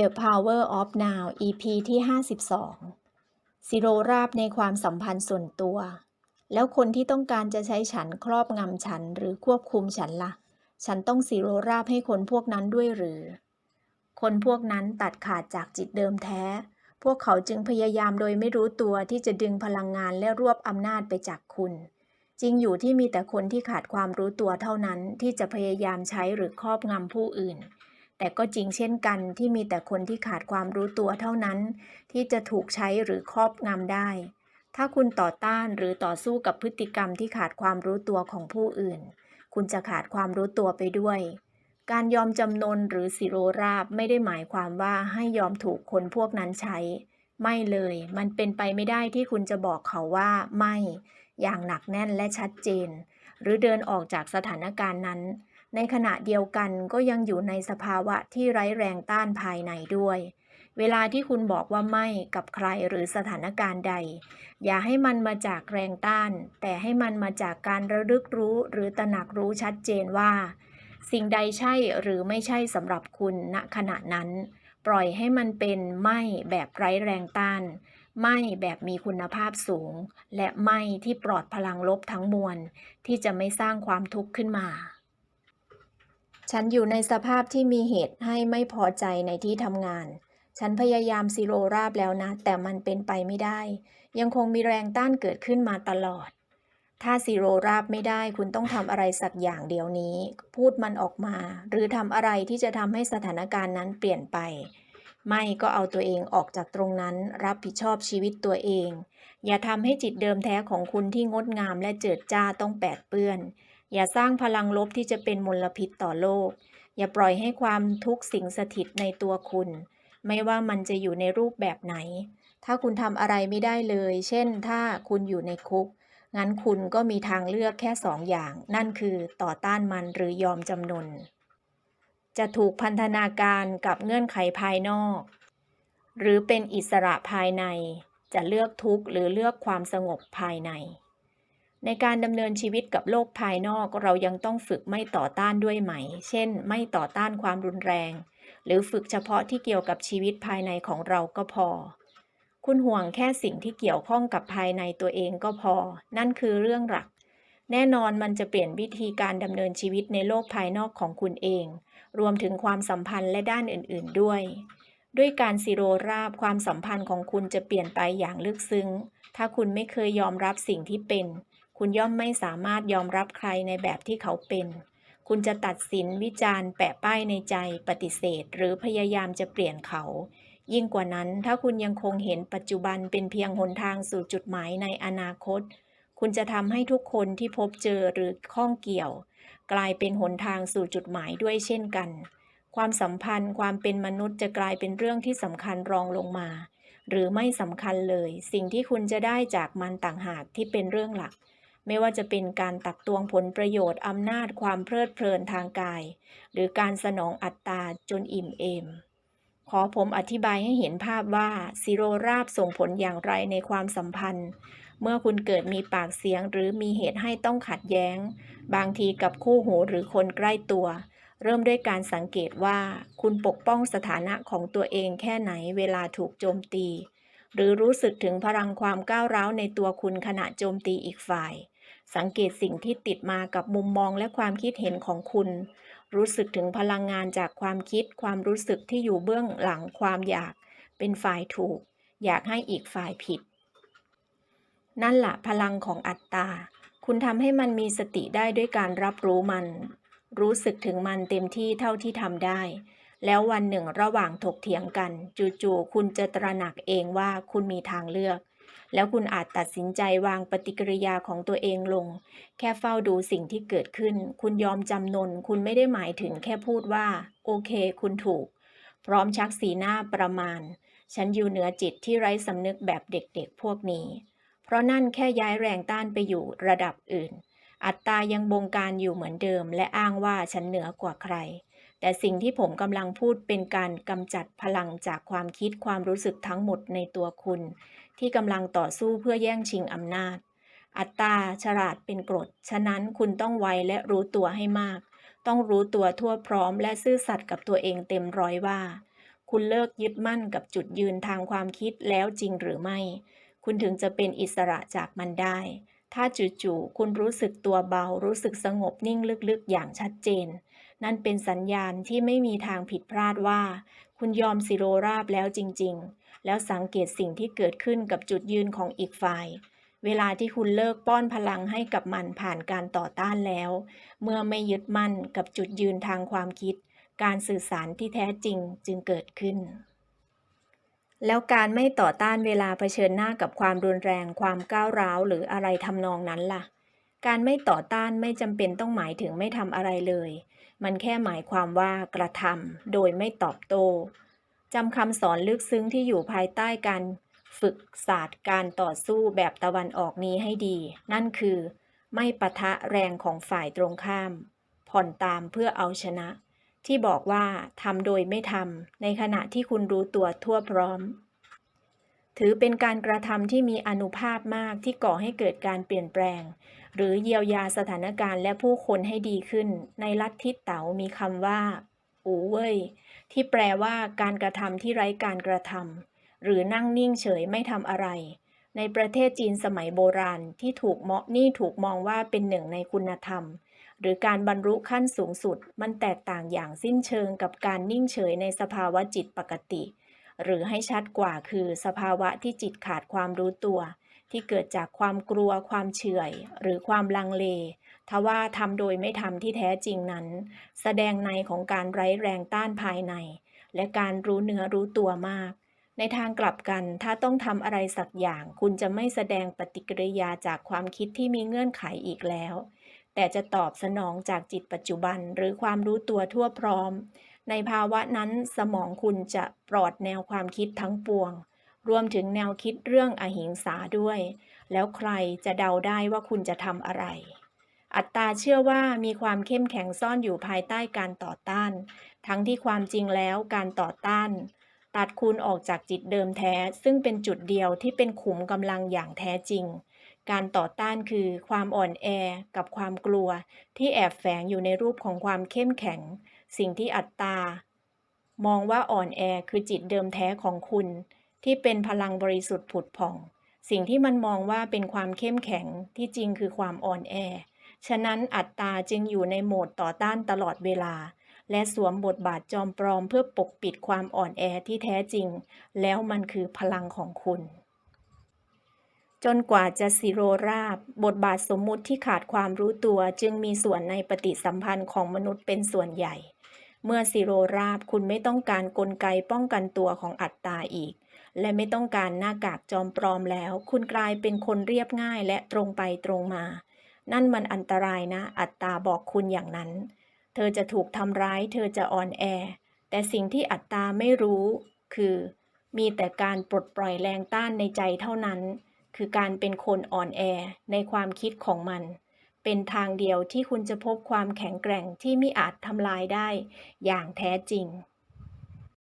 The Power of Now EP ที่ 52ซิโรราบในความสัมพันธ์ส่วนตัว แล้วคนที่ต้องการจะใช้ฉันครอบงำฉันหรือควบคุมฉันละ่ะ ฉันต้องสิโรราบให้คนพวกนั้นด้วยหรือ คนพวกนั้นตัดขาดจากจิตเดิมแท้ พวกเขาจึงพยายามโดยไม่รู้ตัวที่จะดึงพลังงานและรวบอำนาจไปจากคุณ จริงอยู่ที่มีแต่คนที่ขาดความรู้ตัวเท่านั้นที่จะพยายามใช้หรือครอบงำผู้อื่น แต่ก็จริงเช่นกันที่มีแต่คนที่ขาดความรู้ตัวเท่านั้น ที่จะถูกใช้หรือครอบงำได้ ถ้าคุณต่อต้านหรือต่อสู้กับพฤติกรรมที่ขาดความรู้ตัวของผู้อื่น คุณจะขาดความรู้ตัวไปด้วย การยอมจำนนหรือสิโรราบไม่ได้หมายความว่าให้ยอมถูกคนพวกนั้นใช้ ไม่เลย มันเป็นไปไม่ได้ที่คุณจะบอกเขาว่าไม่ อย่างหนักแน่นและชัดเจน หรือเดินออกจากสถานการณ์นั้น ในขณะเดียวกันก็ยังอยู่ในสภาวะที่ไร้แรงต้านภายในด้วย เวลาที่คุณบอกว่าไม่กับใครหรือสถานการณ์ใด อย่าให้มันมาจากแรงต้าน แต่ให้มันมาจากการระลึกรู้หรือตระหนักรู้ชัดเจนว่า สิ่งใดใช่หรือไม่ใช่สำหรับคุณณขณะนั้น ปล่อยให้มันเป็นไม่แบบไร้แรงต้านไม่แบบมีคุณภาพสูง และไม่ที่ปลอดพลังลบทั้งมวล ที่จะไม่สร้างความทุกข์ขึ้นมา ฉันอยู่ในสภาพที่มีเหตุให้ไม่พอใจในที่ทำงาน ฉันพยายามซิโรราบแล้วนะ แต่มันเป็นไปไม่ได้ ยังคงมีแรงต้านเกิดขึ้นมาตลอด ถ้าซิโรราบไม่ได้คุณต้องทำอะไรสักอย่างเดียวนี้ พูดมันออกมา หรือทำอะไรที่จะทำให้สถานการณ์นั้นเปลี่ยนไป ไม่ก็เอาตัวเองออกจากตรงนั้น รับผิดชอบชีวิตตัวเอง อย่าทำให้จิตเดิมแท้ของคุณที่งดงามและเจิดจ้าต้องแปดเปื้อน อย่าสร้างพลังลบที่จะเป็นมลพิษต่อโลก อย่าปล่อยให้ความทุกข์สิงสถิตในตัวคุณ ไม่ว่ามันจะอยู่ในรูปแบบไหน ถ้าคุณทำอะไรไม่ได้เลย เช่น ถ้าคุณอยู่ในคุก งั้นคุณก็มีทางเลือกแค่สองอย่าง นั่นคือต่อต้านมันหรือยอมจำนน จะถูกพันธนาการกับเงื่อนไขภายนอก หรือเป็นอิสระภายใน จะเลือกทุกข์หรือเลือกความสงบภายใน ในการดำเนินชีวิตกับโลกภายนอกเรายังต้องฝึกไม่ต่อต้านด้วยไหม เช่น ไม่ต่อต้านความรุนแรง หรือฝึกเฉพาะที่เกี่ยวกับชีวิตภายในของเราก็พอ คุณห่วงแค่สิ่งที่เกี่ยวข้องกับภายในตัวเองก็พอ นั่นคือเรื่องหลัก แน่นอนมันจะเปลี่ยนวิธีการดำเนินชีวิตในโลกภายนอกของคุณเอง รวมถึงความสัมพันธ์และด้านอื่น ๆ ด้วย ด้วยการสิโรราบความสัมพันธ์ของคุณจะเปลี่ยนไปอย่างลึกซึ้ง ถ้าคุณไม่เคยยอมรับสิ่งที่เป็น คุณย่อมไม่สามารถยอมรับใครในแบบที่เขาเป็น คุณจะตัดสินวิจารณ์แปะป้ายในใจปฏิเสธ หรือพยายามจะเปลี่ยนเขา ยิ่งกว่านั้นถ้าคุณยังคงเห็นปัจจุบันเป็นเพียงหนทางสู่จุดหมายในอนาคต คุณจะทำให้ทุกคนที่พบเจอหรือข้องเกี่ยว กลายเป็นหนทางสู่จุดหมายด้วยเช่นกัน ความสัมพันธ์ความเป็นมนุษย์จะกลายเป็นเรื่องที่สำคัญรองลงมาหรือไม่สำคัญเลย สิ่งที่คุณจะได้จากมันต่างหากที่เป็นเรื่องหลัก ไม่ว่าจะเป็นการตักตวงผลประโยชน์อำนาจความเพลิดเพลินทางกาย หรือการสนองอัตตาจนอิ่มเอม ขอผมอธิบายให้เห็นภาพว่าซิโรราบส่งผลอย่างไรในความสัมพันธ์ เมื่อคุณเกิดมีปากเสียงหรือมีเหตุให้ต้องขัดแย้ง บางทีกับคู่หูหรือคนใกล้ตัว เริ่มด้วยการสังเกตว่า คุณปกป้องสถานะของตัวเองแค่ไหนเวลาถูกโจมตีหรือรู้สึกถึงพลังความก้าวร้าวในตัวคุณขณะโจมตีอีกฝ่าย สังเกตสิ่งที่ติดมากับมุมมองและความคิดเห็นของคุณ รู้สึกถึงพลังงานจากความคิด ความรู้สึกที่อยู่เบื้องหลังความอยาก เป็นฝ่ายถูก อยากให้อีกฝ่ายผิด นั่นละพลังของอัตตา คุณทำให้มันมีสติได้ด้วยการรับรู้มัน รู้สึกถึงมันเต็มที่เท่าที่ทำได้ แล้ววันหนึ่งระหว่างถกเถียงกัน จู่ๆคุณจะตระหนักเองว่าคุณมีทางเลือก แล้วคุณอาจตัดสินใจวางปฏิกิริยาของตัวเองลง แค่เฝ้าดูสิ่งที่เกิดขึ้น คุณยอมจำนน คุณไม่ได้หมายถึงแค่พูดว่า โอเค คุณถูก พร้อมชักสีหน้าประมาณ ฉันอยู่เหนือจิตที่ไร้สำนึกแบบเด็กๆพวกนี้ เพราะนั่นแค่ย้ายแรงต้านไปอยู่ระดับอื่น อัตตายังบงการอยู่เหมือนเดิม และอ้างว่าฉันเหนือกว่าใคร แต่สิ่งที่ผมกำลังพูดเป็นการกำจัดพลังจากความคิดความรู้สึกทั้งหมดในตัวคุณ ที่กำลังต่อสู้เพื่อแย่งชิงอำนาจ อัตตาฉลาดเป็นกรด ฉะนั้นคุณต้องไวและรู้ตัวให้มาก ต้องรู้ตัวทั่วพร้อมและซื่อสัตย์กับตัวเองเต็มร้อยว่า คุณเลิกยึดมั่นกับจุดยืนทางความคิดแล้วจริงหรือไม่ คุณถึงจะเป็นอิสระจากมันได้ ถ้าจู่ๆคุณรู้สึกตัวเบา รู้สึกสงบนิ่งลึกๆ อย่างชัดเจน นั่นเป็นสัญญาณที่ไม่มีทางผิดพลาดว่า คุณยอมสิโรราบแล้วจริง ๆ แล้วสังเกตสิ่งที่เกิดขึ้นกับจุดยืนของอีกฝ่าย เวลาที่คุณเลิกป้อนพลังให้กับมันผ่านการต่อต้านแล้ว เมื่อไม่ยึดมั่นกับจุดยืนทางความคิด การสื่อสารที่แท้จริงจึงเกิดขึ้นแล้วการไม่ต่อต้านเวลาเผชิญหน้ากับความรุนแรง ความก้าวร้าว หรืออะไรทำนองนั้นล่ะ การไม่ต่อต้านไม่จำเป็นต้องหมายถึงไม่ทำอะไรเลย มันแค่หมายความว่ากระทำโดยไม่ตอบโต้จำคำสอนลึกซึ้งที่อยู่ภายใต้การฝึกศาสตร์การต่อสู้แบบตะวันออกนี้ให้ดี นั่นคือ ไม่ปะทะแรงของฝ่ายตรงข้าม ผ่อนตามเพื่อเอาชนะ ที่บอกว่าทำโดยไม่ทำในขณะที่คุณรู้ตัวทั่วพร้อม ถือเป็นการกระทำที่มีอนุภาพมากที่ก่อให้เกิดการเปลี่ยนแปลง หรือเยียวยาสถานการณ์และผู้คนให้ดีขึ้น ในลัทธิเต๋ามีคำว่า อูเว่ยที่แปลว่าการกระทำที่ไร้การกระทำหรือนั่งนิ่งเฉยไม่ทำอะไร ในประเทศจีนสมัยโบราณที่ถูกเมาะนี่ถูกมองว่าเป็นหนึ่งในคุณธรรม หรือการบรรลุขั้นสูงสุด มันแตกต่างอย่างสิ้นเชิงกับการนิ่งเฉยในสภาวะจิตปกติ หรือให้ชัดกว่าคือสภาวะที่จิตขาดความรู้ตัว ที่เกิดจากความกลัว ความเฉื่อย หรือความลังเลทว่าทำโดยไม่ทำที่แท้จริงนั้น แสดงในของการไร้แรงต้านภายใน และการรู้เนื้อรู้ตัวมาก ในทางกลับกันถ้าต้องทำอะไรสักอย่าง คุณจะไม่แสดงปฏิกิริยาจากความคิดที่มีเงื่อนไขอีกแล้ว แต่จะตอบสนองจากจิตปัจจุบันหรือความรู้ตัวทั่วพร้อม ในภาวะนั้นสมองคุณจะปลอดแนวความคิดทั้งปวง รวมถึงแนวคิดเรื่องอหิงสาด้วย แล้วใครจะเดาได้ว่าคุณจะทำอะไร อัตตาเชื่อว่ามีความเข้มแข็งซ่อนอยู่ภายใต้การต่อต้าน ทั้งที่ความจริงแล้วการต่อต้าน ตัดคุณออกจากจิตเดิมแท้ ซึ่งเป็นจุดเดียวที่เป็นขุมกำลังอย่างแท้จริง การต่อต้านคือความอ่อนแอกับความกลัว ที่แอบแฝงอยู่ในรูปของความเข้มแข็ง สิ่งที่อัตตา มองว่าอ่อนแอคือจิตเดิมแท้ของคุณ ที่เป็นพลังบริสุทธิ์ผุดผ่อง สิ่งที่มันมองว่าเป็นความเข้มแข็งที่จริงคือความอ่อนแอ ฉะนั้นอัตตาจึงอยู่ในโหมดต่อต้านตลอดเวลา และสวมบทบาทจอมปลอมเพื่อปกปิดความอ่อนแอที่แท้จริง แล้วมันคือพลังของคุณ จนกว่าจะสิโรราบบทบาทสมมุติที่ขาดความรู้ตัวจึงมีส่วนในปฏิสัมพันธ์ของมนุษย์เป็นส่วนใหญ่ เมื่อสิโรราบคุณไม่ต้องการกลไกป้องกันตัวของอัตตาอีก และไม่ต้องการหน้ากากจอมปลอมแล้ว คุณกลายเป็นคนเรียบง่ายและตรงไปตรงมา นั่นมันอันตรายนะ อัตตาบอกคุณอย่างนั้น เธอจะถูกทำร้าย เธอจะอ่อนแอ แต่สิ่งที่อัตตาไม่รู้ คือ มีแต่การปลดปล่อยแรงต้านในใจเท่านั้น คือการเป็นคนอ่อนแอในความคิดของมัน เป็นทางเดียวที่คุณจะพบความแข็งแกร่งที่ไม่อาจทำลายได้อย่างแท้จริง